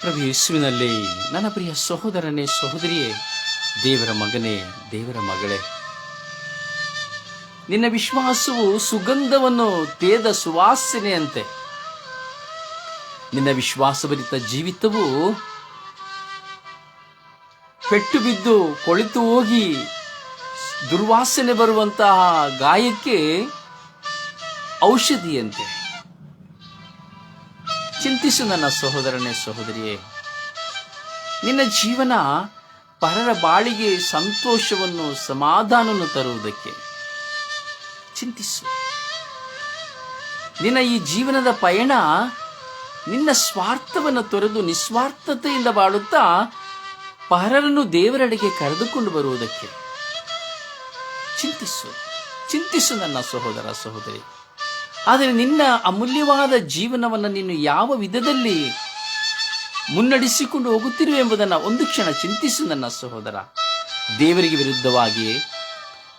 ಪ್ರಭು ಯೇಸುವಿನಲ್ಲಿ, ನನ್ನ ಪ್ರಿಯ ಸಹೋದರನೇ, ಸಹೋದರಿಯೇ, ದೇವರ ಮಗನೇ, ದೇವರ ಮಗಳೇ. ನಿನ್ನ ವಿಶ್ವಾಸವು ಸುಗಂಧವನ್ನು ತೇದ ಸುವಾಸನೆಯಂತೆ. ನಿನ್ನ ವಿಶ್ವಾಸಭರಿತ ಜೀವಿತವು ಪೆಟ್ಟು ಬಿದ್ದು ಕೊಳಿತು ಹೋಗಿ ದುರ್ವಾಸನೆ ಬರುವಂತಹ ಗಾಯಕ್ಕೆ ಔಷಧಿಯಂತೆ. ಚಿಂತಿಸು ನನ್ನ ಸಹೋದರನೇ ಸಹೋದರಿಯೇ. ನಿನ್ನ ಜೀವನ ಪರರ ಬಾಳಿಗೆ ಸಂತೋಷವನ್ನು ಸಮಾಧಾನವನ್ನು ತರುವುದಕ್ಕೆ. ಚಿಂತಿಸು. ನಿನ್ನ ಈ ಜೀವನದ ಪಯಣ ನಿನ್ನ ಸ್ವಾರ್ಥವನ್ನು ತೊರೆದು ನಿಸ್ವಾರ್ಥತೆಯಿಂದ ಬಾಳುತ್ತಾ ಪರರನ್ನು ದೇವರಡೆಗೆ ಕರೆದುಕೊಂಡು ಬರುವುದಕ್ಕೆ. ಚಿಂತಿಸು. ಚಿಂತಿಸು ನನ್ನ ಸಹೋದರ ಸಹೋದರಿ. ಆದರೆ ನಿನ್ನ ಅಮೂಲ್ಯವಾದ ಜೀವನವನ್ನು ನೀನು ಯಾವ ವಿಧದಲ್ಲಿ ಮುನ್ನಡೆಸಿಕೊಂಡು ಹೋಗುತ್ತಿರುವೆ ಎಂಬುದನ್ನು ಒಂದು ಕ್ಷಣ ಚಿಂತಿಸು ನನ್ನ ಸಹೋದರ. ದೇವರಿಗೆ ವಿರುದ್ಧವಾಗಿಯೇ,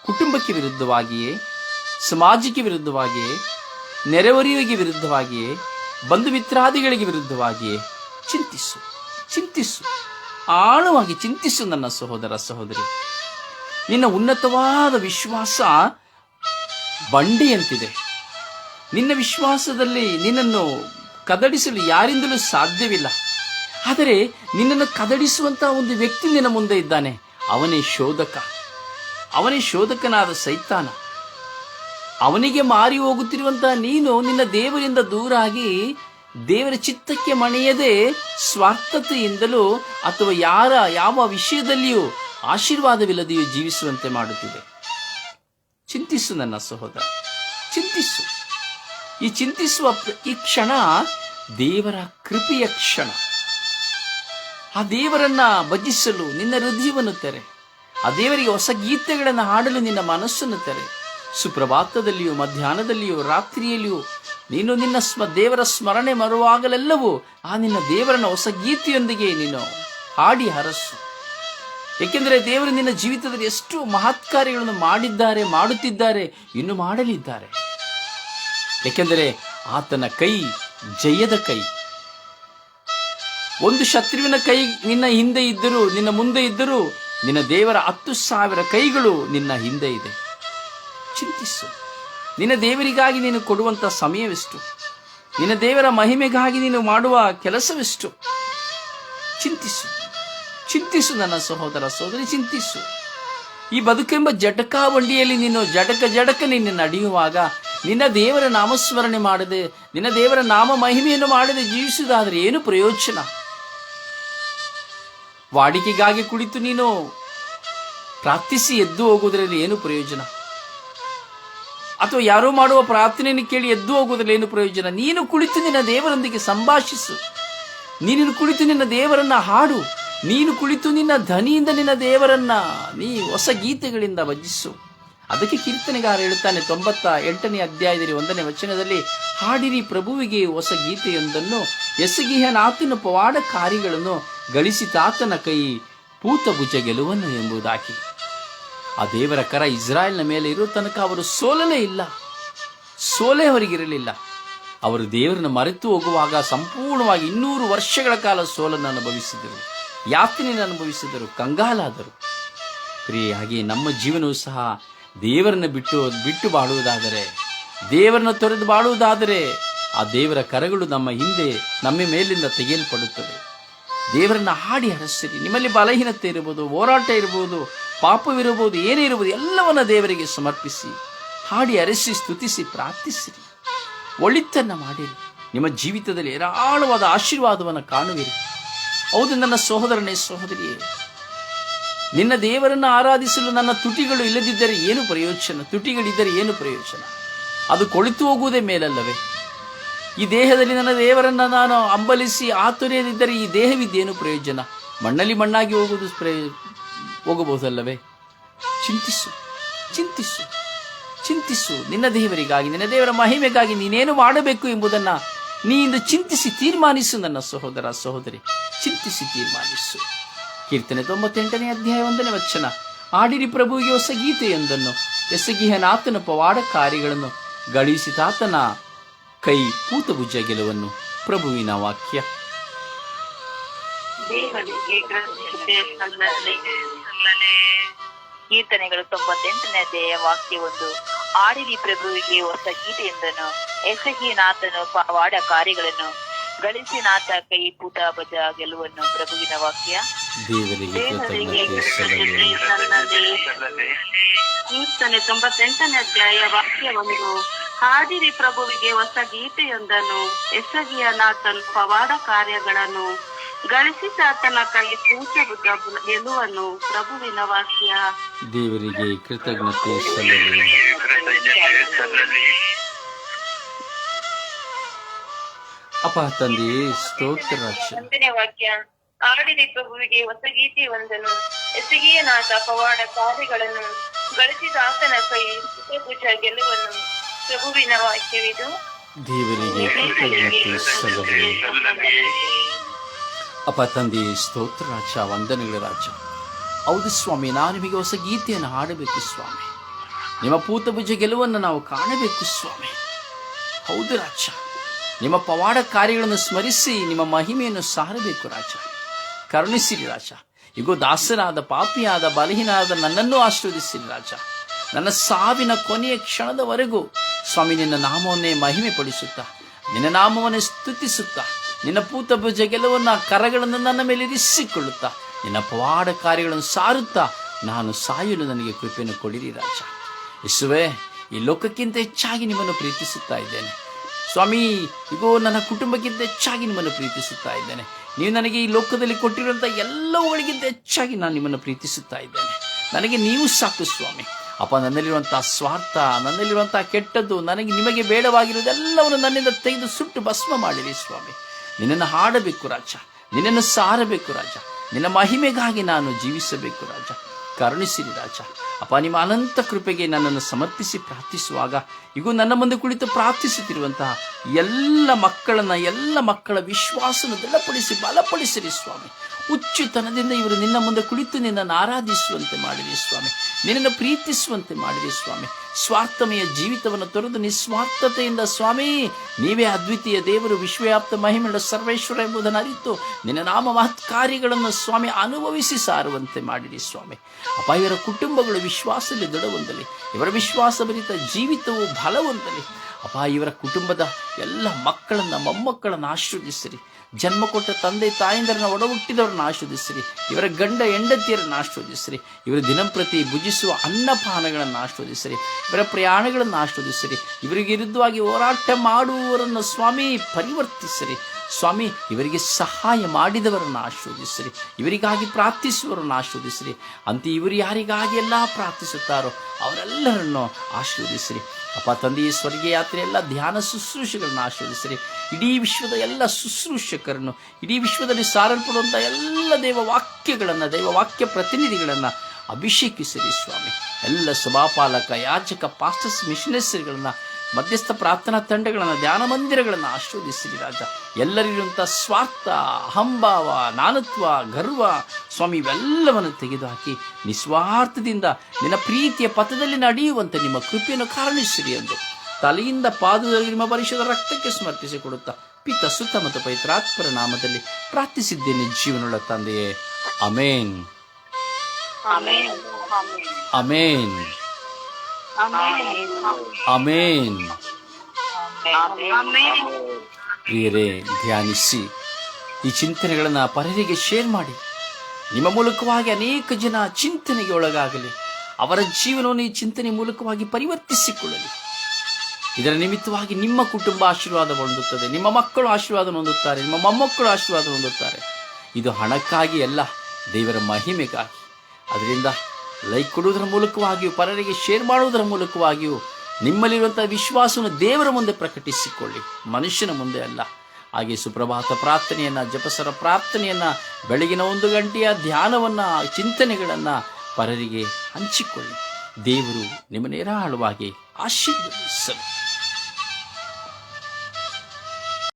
ಕುಟುಂಬಕ್ಕೆ ವಿರುದ್ಧವಾಗಿಯೇ, ಸಮಾಜಕ್ಕೆ ವಿರುದ್ಧವಾಗಿಯೇ, ನೆರೆಹೊರೆಯವರಿಗೆ ವಿರುದ್ಧವಾಗಿಯೇ ಬಂಧು ಮಿತ್ರಾದಿಗಳಿಗೆ ವಿರುದ್ಧವಾಗಿಯೇ ಚಿಂತಿಸು ಚಿಂತಿಸು, ಆಳವಾಗಿ ಚಿಂತಿಸು ನನ್ನ ಸಹೋದರ ಸಹೋದರಿ. ನಿನ್ನ ಉನ್ನತವಾದ ವಿಶ್ವಾಸ ಬಂಡೆಯಂತಿದೆ. ನಿನ್ನ ವಿಶ್ವಾಸದಲ್ಲಿ ನಿನ್ನನ್ನು ಕದಡಿಸಲು ಯಾರಿಂದಲೂ ಸಾಧ್ಯವಿಲ್ಲ. ಆದರೆ ನಿನ್ನನ್ನು ಕದಡಿಸುವಂತಹ ಒಂದು ವ್ಯಕ್ತಿ ನಿನ್ನ ಮುಂದೆ ಇದ್ದಾನೆ. ಅವನೇ ಶೋಧಕ. ಅವನೇ ಶೋಧಕನಾದ ಸೈತಾನ. ಅವನಿಗೆ ಮಾರಿ ಹೋಗುತ್ತಿರುವಂತಹ ನೀನು ನಿನ್ನ ದೇವರಿಂದ ದೂರಾಗಿ ದೇವರ ಚಿತ್ತಕ್ಕೆ ಮಣಿಯದೆ ಸ್ವಾರ್ಥತೆಯಿಂದಲೂ ಅಥವಾ ಯಾರ ಯಾವ ವಿಷಯದಲ್ಲಿಯೂ ಆಶೀರ್ವಾದವಿಲ್ಲದೆಯೂ ಜೀವಿಸುವಂತೆ ಮಾಡುತ್ತಿದೆ. ಚಿಂತಿಸು ನನ್ನ ಸಹೋದರ. ಚಿಂತಿಸು. ಈ ಚಿಂತಿಸುವ ಈ ಕ್ಷಣ ದೇವರ ಕೃಪೆಯ ಕ್ಷಣ. ಆ ದೇವರನ್ನ ಭಜಿಸಲು ನಿನ್ನ ಹೃದಯವನ್ನು ತೆರೆ. ಆ ದೇವರಿಗೆ ಹೊಸ ಗೀತೆಗಳನ್ನು ಹಾಡಲು ನಿನ್ನ ಮನಸ್ಸನ್ನು ತೆರೆ. ಸುಪ್ರಭಾತದಲ್ಲಿಯೂ ಮಧ್ಯಾಹ್ನದಲ್ಲಿಯೂ ರಾತ್ರಿಯಲ್ಲಿಯೂ ನೀನು ನಿನ್ನ ಸ್ಮ, ದೇವರ ಸ್ಮರಣೆ ಮರುವಾಗಲೆಲ್ಲವೂ ಆ ನಿನ್ನ ದೇವರನ್ನ ಹೊಸ ಗೀತೆಯೊಂದಿಗೆ ನೀನು ಹಾಡಿ ಹರಸು. ಏಕೆಂದರೆ ದೇವರು ನಿನ್ನ ಜೀವಿತದಲ್ಲಿ ಎಷ್ಟು ಮಹತ್ಕಾರ್ಯಗಳನ್ನು ಮಾಡಿದ್ದಾರೆ, ಮಾಡುತ್ತಿದ್ದಾರೆ, ಇನ್ನು ಮಾಡಲಿದ್ದಾರೆ. ಏಕೆಂದರೆ ಆತನ ಕೈ ಜಯದ ಕೈ. ಒಂದು ಶತ್ರುವಿನ ಕೈ ನಿನ್ನ ಹಿಂದೆ ಇದ್ದರೂ, ನಿನ್ನ ಮುಂದೆ ಇದ್ದರೂ, ನಿನ್ನ ದೇವರ ಹತ್ತು ಸಾವಿರ ಕೈಗಳು ನಿನ್ನ ಹಿಂದೆ ಇದೆ. ಚಿಂತಿಸು. ನಿನ್ನ ದೇವರಿಗಾಗಿ ನೀನು ಕೊಡುವಂಥ ಸಮಯವೆಷ್ಟು? ನಿನ್ನ ದೇವರ ಮಹಿಮೆಗಾಗಿ ನೀನು ಮಾಡುವ ಕೆಲಸವೆಷ್ಟು? ಚಿಂತಿಸು. ಚಿಂತಿಸು ನನ್ನ ಸಹೋದರ ಸಹೋದರಿ ಚಿಂತಿಸು. ಈ ಬದುಕೆಂಬ ಜಟಕ ಬಂಡಿಯಲ್ಲಿ ನೀನು ಜಡಕ ಜಡಕ ನಿನ್ನ ನಡೆಯುವಾಗ ನಿನ್ನ ದೇವರ ನಾಮಸ್ಮರಣೆ ಮಾಡದೆ, ನಿನ್ನ ದೇವರ ನಾಮ ಮಹಿಮೆಯನ್ನು ಮಾಡದೆ ಜೀವಿಸುವುದಾದರೆ ಏನು ಪ್ರಯೋಜನ? ವಾಡಿಕೆಗಾಗಿ ಕುಳಿತು ನೀನು ಪ್ರಾರ್ಥಿಸಿ ಎದ್ದು ಹೋಗುವುದರಲ್ಲಿ ಏನು ಪ್ರಯೋಜನ? ಅಥವಾ ಯಾರೋ ಮಾಡುವ ಪ್ರಾರ್ಥನೆಯನ್ನು ಕೇಳಿ ಎದ್ದು ಹೋಗುವುದರಲ್ಲಿ ಏನು ಪ್ರಯೋಜನ? ನೀನು ಕುಳಿತು ನಿನ್ನ ದೇವರೊಂದಿಗೆ ಸಂಭಾಷಿಸು. ನೀನು ಕುಳಿತು ನಿನ್ನ ದೇವರನ್ನ ಹಾಡು. ನೀನು ಕುಳಿತು ನಿನ್ನ ಧ್ವನಿಯಿಂದ ನಿನ್ನ ದೇವರನ್ನ ನೀ ಹೊಸ ಗೀತೆಗಳಿಂದ ಭಜಿಸು. ಅದಕ್ಕೆ ಕೀರ್ತನೆಗಾರ ಹೇಳುತ್ತಾನೆ, ತೊಂಬತ್ತ ಎಂಟನೇ ಅಧ್ಯಾಯದಲ್ಲಿ ಒಂದನೇ ವಚನದಲ್ಲಿ, ಹಾಡಿರಿ ಪ್ರಭುವಿಗೆ ಹೊಸ ಗೀತೆಯೊಂದನ್ನು ಎಸಗಿಹನಾತನ ಪವಾಡ ಕಾರ್ಯಗಳನ್ನು ಗಳಿಸಿತಾತನ ಕೈ ಪೂತ ಭುಜ ಗೆಲುವನ್ನು ಎಂಬುದಾಗಿ. ಆ ದೇವರ ಕರ ಇಸ್ರಾಯೇಲ್ನ ಮೇಲೆ ಇರೋ ತನಕ ಅವರು ಸೋಲಲೇ ಇಲ್ಲ, ಸೋಲೆ ಅವರಿಗಿರಲಿಲ್ಲ ಅವರು ದೇವರನ್ನು ಮರೆತು ಹೋಗುವಾಗ ಸಂಪೂರ್ಣವಾಗಿ ಇನ್ನೂರು ವರ್ಷಗಳ ಕಾಲ ಸೋಲನ್ನು ಅನುಭವಿಸಿದರು, ಯಾತನೆಯನ್ನು ಅನುಭವಿಸಿದರು, ಕಂಗಾಲಾದರು. ಪ್ರಿಯಾಗಿ ನಮ್ಮ ಜೀವನವೂ ಸಹ ದೇವರನ್ನ ಬಿಟ್ಟು ಬಿಟ್ಟು ಬಾಳುವುದಾದರೆ, ದೇವರನ್ನು ತೊರೆದು ಬಾಳುವುದಾದರೆ, ಆ ದೇವರ ಕರಗಳು ನಮ್ಮ ಹಿಂದೆ, ನಮ್ಮ ಮೇಲಿಂದ ತೆಗೆಯಲ್ಪಡುತ್ತದೆ ದೇವರನ್ನು ಹಾಡಿ ಹರಸಿರಿ ನಿಮ್ಮಲ್ಲಿ ಬಲಹೀನತೆ ಇರಬಹುದು, ಹೋರಾಟ ಇರಬಹುದು, ಪಾಪವಿರಬಹುದು, ಏನೇ ಇರಬಹುದು, ಎಲ್ಲವನ್ನ ದೇವರಿಗೆ ಸಮರ್ಪಿಸಿ, ಹಾಡಿ ಅರಸಿ, ಸ್ತುತಿಸಿ, ಪ್ರಾರ್ಥಿಸಿರಿ. ಒಳಿತನ್ನು ಮಾಡಿರಿ. ನಿಮ್ಮ ಜೀವಿತದಲ್ಲಿ ಏರಾಳವಾದ ಆಶೀರ್ವಾದವನ್ನು ಕಾಣುವಿರಿ. ಹೌದು, ನನ್ನ ಸಹೋದರನೇ, ಸಹೋದರಿಯೇ ನಿನ್ನ ದೇವರನ್ನು ಆರಾಧಿಸಲು ನನ್ನ ತುಟಿಗಳು ಇಲ್ಲದಿದ್ದರೆ ಏನು ಪ್ರಯೋಜನ? ತುಟಿಗಳಿದ್ದರೆ ಏನು ಪ್ರಯೋಜನ? ಅದು ಕೊಳಿತು ಹೋಗುವುದೇ ಮೇಲಲ್ಲವೇ? ಈ ದೇಹದಲ್ಲಿ ನನ್ನ ದೇವರನ್ನು ನಾನು ಅಂಬಲಿಸಿ ಆತುರೆಯದಿದ್ದರೆ ಈ ದೇಹವಿದ್ದೇನು ಪ್ರಯೋಜನ? ಮಣ್ಣಲ್ಲಿ ಮಣ್ಣಾಗಿ ಹೋಗುವುದು ಪ್ರಯೋ, ಹೋಗಬಹುದಲ್ಲವೇ? ಚಿಂತಿಸು ಚಿಂತಿಸು ಚಿಂತಿಸು. ನಿನ್ನ ದೇವರಿಗಾಗಿ, ನಿನ್ನ ದೇವರ ಮಹಿಮೆಗಾಗಿ ನೀನೇನು ಮಾಡಬೇಕು ಎಂಬುದನ್ನು ನೀ ಇಂದು ಚಿಂತಿಸಿ ತೀರ್ಮಾನಿಸು ನನ್ನ ಸಹೋದರ ಸಹೋದರಿ. ಚಿಂತಿಸಿ ತೀರ್ಮಾನಿಸು. ಕೀರ್ತನೆ ತೊಂಬತ್ತೆಂಟನೇ ಅಧ್ಯಾಯ ಒಂದನೇ ವಚನ. ಆಡಿರಿ ಪ್ರಭುವಿಗೆ ಹೊಸ ಗೀತೆಯೊಂದನ್ನು ಎಸಗಿಹನಾತನ ಪವಾಡ ಕಾರ್ಯಗಳನ್ನು ಗಳಿಸಿದಾತನ ಕೈ ಪೂತಭುಜ ಗೆಲುವನ್ನು. ಪ್ರಭುವಿನ ವಾಕ್ಯ. ಕೀರ್ತನೆಗಳು ತೊಂಬತ್ತೆಂಟನೇ ಅಧ್ಯಾಯ ವಾಕ್ಯ ಒಂದು. ಆಡಿರಿ ಪ್ರಭುವಿಗೆ ಹೊಸ ಎಸಗಿ ನಾಥನು ಪವಾಡ ಕಾರ್ಯಗಳನ್ನು ಗಳಿಸಿ ನಾಥ ಕೈ ಪೂತ ಭಜ ಗೆಲುವನ್ನು. ಪ್ರಭುವಿನ ವಾಕ್ಯ. ದೇವರಿಗೆ ಕೀರ್ತನೆ ತೊಂಬತ್ತೆಂಟನೇ ಅಧ್ಯಾಯ ವಾಕ್ಯ ಒಂದು ಹಾದಿರಿ ಪ್ರಭುವಿಗೆ ಹೊಸ ಗೀತೆಯೊಂದನ್ನು ಎಸಗಿಯ ನಾತನ್ ಪವಾಡ ಕಾರ್ಯಗಳನ್ನು ಗಳಿಸಿ ಸಾತನ ಕೈ ಸೂಚಬುದ್ಧ ಗೆಲುವನ್ನು ಪ್ರಭುವಿನ ವಾಕ್ಯ. ದೇವರಿಗೆ ಕೃತಜ್ಞತೆ ಸಲ್ಲಲಿ. ಅಪ್ಪ ತಂದೆಯೇ ಸ್ತೋತ್ರ ವಾಕ್ಯ. ಆಡಿರಿ ಪ್ರಭುವಿಗೆ ಹೊಸ ಗೀತೆ ಎಸಗಿಯ ನಾಥ ಪವಾಡ ಕಾರ್ಯಗಳನ್ನು ಗಳಿಸಿದ ಆತನ ಕೈ ಸುಖಭುಜ ಗೆಲುವನ್ನು ಪ್ರಭುವಿನ ವಾಕ್ಯವಿದು. ದೇವರಿಗೆ ಅಪ್ಪ ತಂದೆ, ಸ್ತೋತ್ರ ರಾಜ, ವಂದನೆಗಳ ರಾಜ. ಹೌದು ಸ್ವಾಮಿ, ನಾನು ನಿಮಗೆ ಹೊಸ ಗೀತೆಯನ್ನು ಹಾಡಬೇಕು ಸ್ವಾಮಿ. ನಿಮ್ಮ ಪೂತ ಪೂತಭುಜ ಗೆಲುವನ್ನು ನಾವು ಕಾಣಬೇಕು ಸ್ವಾಮಿ. ಹೌದು ರಾಜ. ನಿಮ್ಮ ಪವಾಡ ಕಾರ್ಯಗಳನ್ನು ಸ್ಮರಿಸಿ, ನಿಮ್ಮ ಮಹಿಮೆಯನ್ನು ಸಾರಬೇಕು ರಾಜ. ಕರುಣಿಸಿರಿ ರಾಜ. ಇಗೋ, ದಾಸನಾದ, ಪಾಪಿಯಾದ, ಬಲಹೀನಾದ ನನ್ನನ್ನು ಆಶೀರ್ವದಿಸಿರಿ ರಾಜ. ನನ್ನ ಸಾವಿನ ಕೊನೆಯ ಕ್ಷಣದವರೆಗೂ ಸ್ವಾಮಿ ನಿನ್ನ ನಾಮವನ್ನೇ ಮಹಿಮೆ ಪಡಿಸುತ್ತಾ ನಿನ್ನ ನಾಮವನ್ನೇ ಸ್ತುತಿಸುತ್ತಾ, ನಿನ್ನ ಪೂತ ಭುಜ ಗೆಲುವನ್ನ ಕರಗಳನ್ನು ನನ್ನ ಮೇಲೆ ಇರಿಸಿಕೊಳ್ಳುತ್ತಾ, ನಿನ್ನ ಪವಾಡ ಕಾರ್ಯಗಳನ್ನು ಸಾರುತ್ತಾ ನಾನು ಸಾಯಲು ನನಗೆ ಕೃಪೆಯನ್ನು ಕೊಡಿರಿ ರಾಜ. ಇಸುವೆ ಈ ಲೋಕಕ್ಕಿಂತ ಹೆಚ್ಚಾಗಿ ನಿಮ್ಮನ್ನು ಪ್ರೀತಿಸುತ್ತಾ ಇದ್ದೇನೆ. ಸ್ವಾಮಿ, ಇಗೋ, ನನ್ನ ಕುಟುಂಬಕ್ಕಿಂತ ಹೆಚ್ಚಾಗಿ ನಿಮ್ಮನ್ನು ಪ್ರೀತಿಸುತ್ತಾ ಇದ್ದೇನೆ. ನೀವು ನನಗೆ ಈ ಲೋಕದಲ್ಲಿ ಕೊಟ್ಟಿರುವಂಥ ಎಲ್ಲವುಗಳಿಗಿಂತ ಹೆಚ್ಚಾಗಿ ನಾನು ನಿಮ್ಮನ್ನು ಪ್ರೀತಿಸುತ್ತಾ ಇದ್ದೇನೆ. ನನಗೆ ನೀವು ಸಾಕು ಸ್ವಾಮಿ. ಅಪ್ಪ ನನ್ನಲ್ಲಿರುವಂಥ ಸ್ವಾರ್ಥ ನನ್ನಲ್ಲಿರುವಂಥ ಕೆಟ್ಟದ್ದು, ನನಗೆ ನಿಮಗೆ ಬೇಡವಾಗಿರುವುದೆಲ್ಲವನ್ನು ನನ್ನಿಂದ ತೆಗೆದು ಸುಟ್ಟು ಭಸ್ಮ ಮಾಡಿರಿ ಸ್ವಾಮಿ. ನಿನ್ನನ್ನು ಹಾಡಬೇಕು ರಾಜ. ನಿನ್ನನ್ನು ಸಾರಬೇಕು ರಾಜ. ನಿನ್ನ ಮಹಿಮೆಗಾಗಿ ನಾನು ಜೀವಿಸಬೇಕು ರಾಜ. ಕರುಣಿಸಿರಿ ರಾಜ. ಅಪ್ಪ, ನಿಮ್ಮ ಅನಂತ ಕೃಪೆಗೆ ನನ್ನನ್ನು ಸಮರ್ಪಿಸಿ ಪ್ರಾರ್ಥಿಸುವಾಗ ಈಗ ನನ್ನ ಮುಂದೆ ಕುಳಿತು ಪ್ರಾರ್ಥಿಸುತ್ತಿರುವಂತಹ ಎಲ್ಲ ಮಕ್ಕಳನ್ನ, ಎಲ್ಲ ಮಕ್ಕಳ ವಿಶ್ವಾಸನ ದೃಢಪಡಿಸಿ, ಬಲಪಡಿಸಿರಿ ಸ್ವಾಮಿ. ಹುಚ್ಚುತನದಿಂದ ಇವರು ನಿನ್ನ ಮುಂದೆ ಕುಳಿತು ನಿನ್ನನ್ನು ಆರಾಧಿಸುವಂತೆ ಮಾಡಿರಿ ಸ್ವಾಮಿ. ನಿನ್ನನ್ನು ಪ್ರೀತಿಸುವಂತೆ ಮಾಡಿರಿ ಸ್ವಾಮಿ. ಸ್ವಾರ್ಥಮಯ ಜೀವಿತವನ್ನು ತೊರೆದು ನಿಸ್ವಾರ್ಥತೆಯಿಂದ ಸ್ವಾಮಿ, ನೀವೇ ಅದ್ವಿತೀಯ ದೇವರು, ವಿಶ್ವವ್ಯಾಪ್ತ ಮಹಿಮೆಯ ಸರ್ವೇಶ್ವರ ಎಂಬುದನ್ನು ಅರಿತು ನಿನ್ನ ನಾಮ ಮಹತ್ ಕಾರ್ಯಗಳನ್ನು ಸ್ವಾಮಿ ಅನುಭವಿಸಿ ಸಾರುವಂತೆ ಮಾಡಿರಿ ಸ್ವಾಮಿ. ಅಪ್ಪ, ಇವರ ಕುಟುಂಬಗಳು ವಿಶ್ವಾಸದಲ್ಲಿ ದೃಢವಂತಲಿ ಇವರ ವಿಶ್ವಾಸಭರಿತ ಜೀವಿತವು ಬಲವಂತಲಿ ಅಪ್ಪ, ಇವರ ಕುಟುಂಬದ ಎಲ್ಲ ಮಕ್ಕಳನ್ನು, ಮೊಮ್ಮಕ್ಕಳನ್ನು ಆಶೀರ್ವದಿಸಿರಿ. ಜನ್ಮ ಕೊಟ್ಟ ತಂದೆ ತಾಯಂದರನ್ನ ಒಡಹುಟ್ಟಿದವರನ್ನು ಆಶೀರ್ವದಿಸಿರಿ. ಇವರ ಗಂಡ ಹೆಂಡತಿಯರನ್ನು ಆಶೀರ್ವದಿಸಿರಿ. ಇವರ ದಿನಂಪ್ರತಿ ಭುಜಿಸುವ ಅನ್ನಪಾನಗಳನ್ನು ಆಶೀರ್ವದಿಸಿರಿ. ಇವರ ಪ್ರಯಾಣಗಳನ್ನು ಆಶೀರ್ವದಿಸಿರಿ. ಇವರಿಗೆ ವಿರುದ್ಧವಾಗಿ ಹೋರಾಟ ಮಾಡುವವರನ್ನು ಸ್ವಾಮಿ ಪರಿವರ್ತಿಸಿರಿ. ಸ್ವಾಮಿ, ಇವರಿಗೆ ಸಹಾಯ ಮಾಡಿದವರನ್ನು ಆಶೀರ್ವದಿಸಿರಿ, ಇವರಿಗಾಗಿ ಪ್ರಾರ್ಥಿಸುವವರನ್ನು ಆಶೀರ್ವದಿಸಿರಿ. ಅಂತ ಇವರು ಯಾರಿಗಾಗಿ ಎಲ್ಲ ಪ್ರಾರ್ಥಿಸುತ್ತಾರೋ ಅವರೆಲ್ಲರನ್ನು ಆಶೀರ್ವದಿಸಿರಿ. ಅಪ್ಪ ತಂದೆಯ ಯಾತ್ರೆ ಎಲ್ಲ ಧ್ಯಾನ ಶುಶ್ರೂಷೆಗಳನ್ನು ಆಶೀರ್ವದಿಸಿರಿ. ಇಡೀ ವಿಶ್ವದ ಎಲ್ಲ ಶುಶ್ರೂಷಕರನ್ನು, ಇಡೀ ವಿಶ್ವದಲ್ಲಿ ಸಾರಲ್ಪಡುವಂಥ ಎಲ್ಲ ದೇವ ವಾಕ್ಯಗಳನ್ನು ದೈವ ವಾಕ್ಯ ಪ್ರತಿನಿಧಿಗಳನ್ನು ಅಭಿಷೇಕಿಸಿರಿ ಸ್ವಾಮಿ. ಎಲ್ಲ ಸಭಾಪಾಲಕ ಯಾಚಕ ಪಾಸ್ಟರ್ಸ್, ಮಿಷನರಿಗಳನ್ನು ಮಧ್ಯಸ್ಥ ಪ್ರಾರ್ಥನಾ ತಂಡಗಳನ್ನು ಧ್ಯಾನ ಮಂದಿರಗಳನ್ನು ಆಶೀರ್ವದಿಸಿರಿ ರಾಜ. ಎಲ್ಲರಿರುವಂಥ ಸ್ವಾರ್ಥ ಅಹಂಭಾವ ನಾನತ್ವ ಗರ್ವ ಸ್ವಾಮಿ ಇವೆಲ್ಲವನ್ನು ತೆಗೆದುಹಾಕಿ ನಿಸ್ವಾರ್ಥದಿಂದ ನಿನ್ನ ಪ್ರೀತಿಯ ಪಥದಲ್ಲಿ ನಡೆಯುವಂತೆ ನಿಮ್ಮ ಕೃಪೆಯನ್ನು ಕಾರಣಿಸಿರಿ ಎಂದು ತಲೆಯಿಂದ ಪಾದದಲ್ಲಿ ನಿಮ್ಮ ಪರಿಶುದ್ಧ ರಕ್ತಕ್ಕೆ ಸಮರ್ಪಿಸಿಕೊಡುತ್ತಾ ಪಿತ ಸುತ್ತ ಮತ್ತು ಪೈತ್ರಾತ್ಮರ ನಾಮದಲ್ಲಿ ಪ್ರಾರ್ಥಿಸಿದ್ದೇನೆ ಜೀವನುಳ್ಳ ತಂದೆಯೇ. ಅಮೇನ್. ಅಮೇನ್. ಅಮೇನ್ ಪ್ರಿಯರೇ ಧ್ಯಾನಿಸಿ. ಈ ಚಿಂತನೆಗಳನ್ನು ಪರರಿಗೆ ಶೇರ್ ಮಾಡಿ. ನಿಮ್ಮ ಮೂಲಕವಾಗಿ ಅನೇಕ ಜನ ಚಿಂತನೆಗೆ ಒಳಗಾಗಲಿ ಅವರ ಜೀವನವನ್ನು ಈ ಚಿಂತನೆ ಮೂಲಕವಾಗಿ ಪರಿವರ್ತಿಸಿಕೊಳ್ಳಲಿ. ಇದರ ನಿಮಿತ್ತವಾಗಿ ನಿಮ್ಮ ಕುಟುಂಬ ಆಶೀರ್ವಾದ ಹೊಂದುತ್ತದೆ ನಿಮ್ಮ ಮಕ್ಕಳು ಆಶೀರ್ವಾದ ಹೊಂದುತ್ತಾರೆ ನಿಮ್ಮ ಮೊಮ್ಮಕ್ಕಳು ಆಶೀರ್ವಾದ ಹೊಂದುತ್ತಾರೆ. ಇದು ಹಣಕ್ಕಾಗಿ ಅಲ್ಲ ದೇವರ ಮಹಿಮೆಗಾಗಿ. ಅದರಿಂದ ಲೈಕ್ ಕೊಡುವುದರ ಮೂಲಕವಾಗಿಯೂ, ಪರರಿಗೆ ಶೇರ್ ಮಾಡುವುದರ ಮೂಲಕವಾಗಿಯೂ ನಿಮ್ಮಲ್ಲಿರುವಂಥ ವಿಶ್ವಾಸವನ್ನು ದೇವರ ಮುಂದೆ ಪ್ರಕಟಿಸಿಕೊಳ್ಳಿ, ಮನುಷ್ಯನ ಮುಂದೆ ಅಲ್ಲ. ಹಾಗೆ ಸುಪ್ರಭಾತ ಪ್ರಾರ್ಥನೆಯನ್ನು, ಜಪಸರ ಪ್ರಾರ್ಥನೆಯನ್ನು, ಬೆಳಗಿನ ಒಂದು ಗಂಟೆಯ ಧ್ಯಾನವನ್ನು, ಚಿಂತನೆಗಳನ್ನು ಪರರಿಗೆ ಹಂಚಿಕೊಳ್ಳಿ. ದೇವರು ನಿಮ್ಮನ್ನು ನಿರಾಳವಾಗಿ ಆಶೀರ್ವದಿಸಲು.